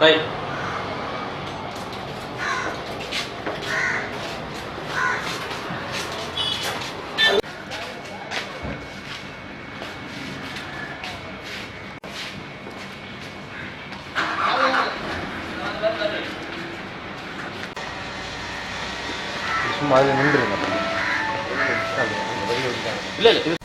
Right சும்மா அதில் நின்றுருங்க. இல்லை இல்லை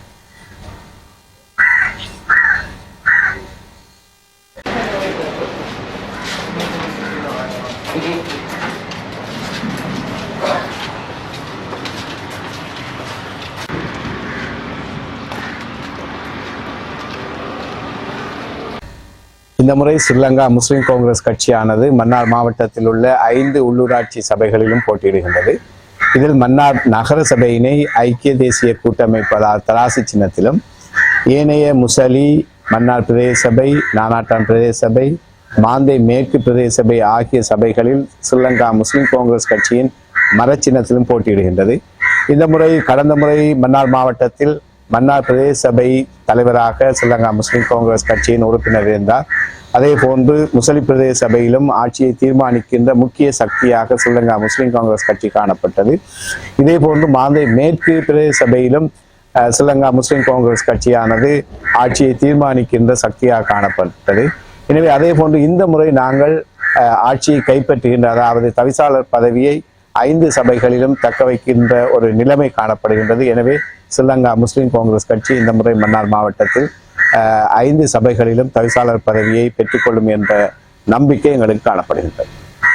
இந்த முறை ஸ்ரீலங்கா முஸ்லிம் காங்கிரஸ் கட்சியானது மன்னார் மாவட்டத்தில் உள்ள ஐந்து உள்ளூராட்சி சபைகளிலும் போட்டியிடுகின்றது. இதில் மன்னார் நகர சபையினை ஐக்கிய தேசிய கூட்டமைப்பதால் தராசு சின்னத்திலும் ஏனைய முசலி மன்னார் பிரதேச சபை நானாட்டான் பிரதேச சபை மாந்தை மேற்கு பிரதேச சபை ஆகிய சபைகளில் ஸ்ரீலங்கா முஸ்லிம் காங்கிரஸ் கட்சியின் மரச்சின்னத்திலும் போட்டியிடுகின்றது. இந்த முறை கடந்த முறை மன்னார் மாவட்டத்தில் மன்னார் பிரதேச சபை தலைவராக ஸ்ரீலங்கா முஸ்லிம் காங்கிரஸ் கட்சியின் உறுப்பினர் இருந்தார். அதே போன்று முசலி பிரதேச சபையிலும் ஆட்சியை தீர்மானிக்கின்ற முக்கிய சக்தியாக ஸ்ரீலங்கா முஸ்லிம் காங்கிரஸ் கட்சி காணப்பட்டது. இதே போன்று மாந்தை மேற்கு பிரதேச சபையிலும் ஸ்ரீலங்கா முஸ்லிம் காங்கிரஸ் கட்சியானது ஆட்சியை தீர்மானிக்கின்ற சக்தியாக காணப்பட்டது. எனவே அதே போன்று இந்த முறை நாங்கள் ஆட்சியை கைப்பற்றுகின்ற அதாவது தவிசாளர் பதவியை ஐந்து சபைகளிலும் தக்க வைக்கின்ற ஒரு நிலைமை காணப்படுகின்றது. எனவே ஸ்ரீலங்கா முஸ்லீம் காங்கிரஸ் கட்சி இந்த முறை மன்னார் மாவட்டத்தில் ஐந்து சபைகளிலும் தவிசாளர் பதவியை பெற்றுக்கொள்ளும் என்ற நம்பிக்கை எங்களுக்கு காணப்படுகின்றது.